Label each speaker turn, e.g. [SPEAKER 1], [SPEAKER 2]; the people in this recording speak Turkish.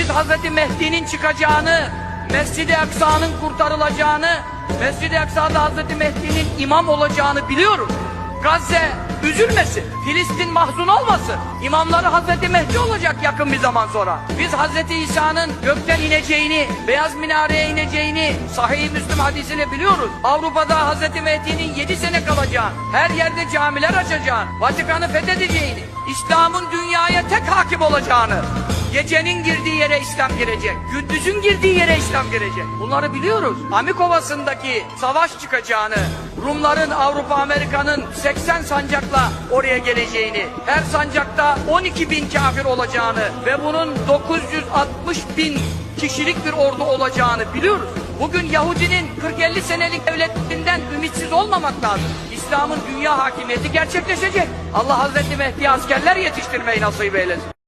[SPEAKER 1] Biz Hazreti Mehdi'nin çıkacağını, Mescid-i Aksa'nın kurtarılacağını, Mescid-i Aksa'da Hazreti Mehdi'nin imam olacağını biliyoruz. Gazze üzülmesin, Filistin mahzun olmasın. İmamları Hazreti Mehdi olacak yakın bir zaman sonra. Biz Hazreti İsa'nın gökten ineceğini, beyaz minareye ineceğini sahih Müslüm hadisiyle biliyoruz. Avrupa'da Hazreti Mehdi'nin 7 sene kalacağını, her yerde camiler açacağını, Vatikan'ı fethedeceğini, İslam'ın dünyaya tek hakim olacağını, Gecenin girdiği yere İslam girecek. Gündüzün girdiği yere İslam girecek. Bunları biliyoruz. Amikovası'ndaki savaş çıkacağını, Rumların, Avrupa, Amerika'nın 80 sancakla oraya geleceğini, her sancakta 12 bin kafir olacağını ve bunun 960 bin kişilik bir ordu olacağını biliyoruz. Bugün Yahudinin 40-50 senelik devletinden ümitsiz olmamak lazım. İslam'ın dünya hakimiyeti gerçekleşecek. Allah Hazreti Mehdi'ye askerler yetiştirmeyi nasip eylesin.